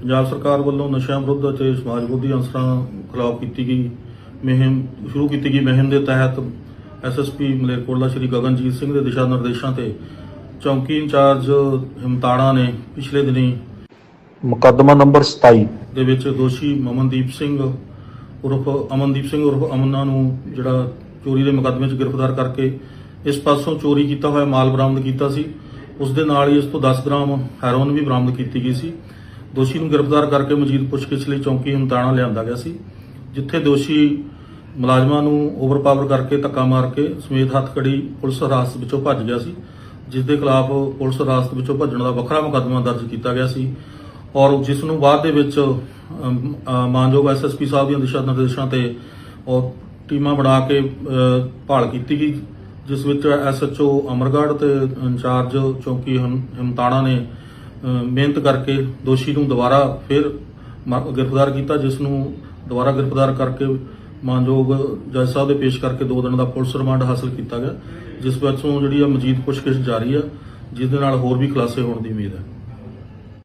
ਪੰਜਾਬ ਸਰਕਾਰ ਵੱਲੋਂ ਨਸ਼ਿਆਂ ਵਿਰੁੱਧ ਅਤੇ ਸਮਾਜ ਵਿਰੋਧੀ ਅਨਸਰਾਂ ਖਿਲਾਫ ਕੀਤੀ ਗਈ ਮੁਹਿੰਮ ਸ਼ੁਰੂ ਕੀਤੀ ਗਈ ਮੁਹਿੰਮ ਦੇ ਤਹਿਤ ਐਸਐਸਪੀ ਮਲੇਰਕੋਟਲਾ ਸ਼੍ਰੀ ਗਗਨਜੀਤ ਸਿੰਘ ਦੇ ਦਿਸ਼ਾ ਨਿਰਦੇਸ਼ਾਂ ਤੇ ਚੌਂਕੀ ਇੰਚਾਰਜ ਹਿਮਤਾੜਾ ਨੇ ਪਿਛਲੇ ਦਿਨੀ ਮੁਕੱਦਮਾ ਨੰਬਰ 27 ਦੇ ਵਿੱਚ ਦੋਸ਼ੀ ਮਮਨਦੀਪ ਸਿੰਘ ਉਰਫ ਅਮਨਦੀਪ ਸਿੰਘ ਉਰਫ ਅਮਨਾ ਨੂੰ ਜਿਹੜਾ ਚੋਰੀ ਦੇ ਮੁਕੱਦਮੇ 'ਚ ਗ੍ਰਿਫਤਾਰ ਕਰਕੇ ਇਸ ਪਾਸੋਂ ਚੋਰੀ ਕੀਤਾ ਹੋਇਆ ਮਾਲ ਬਰਾਮਦ ਕੀਤਾ ਸੀ। ਉਸ ਦੇ ਨਾਲ ਹੀ ਇਸ ਤੋਂ 10 ਗ੍ਰਾਮ ਹੈਰੋਇਨ ਵੀ ਬਰਾਮਦ ਕੀਤੀ ਗਈ ਸੀ। ਦੋਸ਼ੀ ਨੂੰ ਗ੍ਰਿਫਤਾਰ ਕਰਕੇ ਮਜੀਦ ਪੁੱਛਗਿੱਛ ਲਈ ਚੌਂਕੀ ਹਮਤਾਣਾ ਲਿਆਂਦਾ ਗਿਆ ਸੀ ਜਿੱਥੇ ਦੋਸ਼ੀ ਮੁਲਾਜ਼ਮਾਂ ਨੂੰ ਓਵਰਪਾਵਰ ਕਰਕੇ ਧੱਕਾ ਮਾਰ ਕੇ ਸਮੇਤ ਹੱਥਕੜੀ ਪੁਲਿਸ ਹਿਰਾਸਤ ਵਿੱਚੋਂ ਭੱਜ ਗਿਆ ਸੀ ਜਿਸ ਦੇ ਖਿਲਾਫ ਪੁਲਿਸ ਹਿਰਾਸਤ ਵਿੱਚੋਂ ਭੱਜਣ ਦਾ ਵੱਖਰਾ ਮੁਕੱਦਮਾ ਦਰਜ ਕੀਤਾ ਗਿਆ ਸੀ ਔਰ ਜਿਸ ਨੂੰ ਬਾਅਦ ਦੇ ਵਿੱਚ ਅਮ, ਅ, ਮਾਨਯੋਗ ਐਸਐਸਪੀ ਸਾਹਿਬ ਦੀਆਂ ਦਿਸ਼ਾ ਨਿਰਦੇਸ਼ਾਂ ਤੇ ਔਰ ਟੀਮਾਂ ਬਣਾ ਕੇ ਭਾਲ ਕੀਤੀ ਗਈ ਜਿਸ ਵਿੱਚ ਐਸਐਚਓ ਅਮਰਗੜ੍ਹ ਤੇ ਇੰਚਾਰਜ ਚੌਂਕੀ ਹਮ- ਹਿਮਤਾਣਾ ਨੇ ਮਿਹਨਤ ਕਰਕੇ ਦੋਸ਼ੀ ਨੂੰ ਦੁਬਾਰਾ ਫਿਰ ਮ- ਗ੍ਰਿਫਤਾਰ ਕੀਤਾ, ਜਿਸ ਨੂੰ ਦੁਬਾਰਾ ਗ੍ਰਿਫਤਾਰ ਕਰਕੇ ਮਾਨਯੋਗ ਜੱਜ ਸਾਹਿਬ ਦੇ ਪੇਸ਼ ਕਰਕੇ 2 ਦਿਨ ਦਾ ਪੁਲਿਸ ਰਿਮਾਂਡ ਹਾਸਲ ਕੀਤਾ ਗਿਆ, ਜਿਸ ਵਿੱਚੋਂ ਜਿਹੜੀ ਆ ਮਜੀਦ ਪੁੱਛਗਿੱਛ ਜਾਰੀ ਆ ਜਿਸ ਦੇ ਨਾਲ ਹੋਰ ਵੀ ਖੁਲਾਸੇ ਹੋਣ ਦੀ ਉਮੀਦ ਹੈ।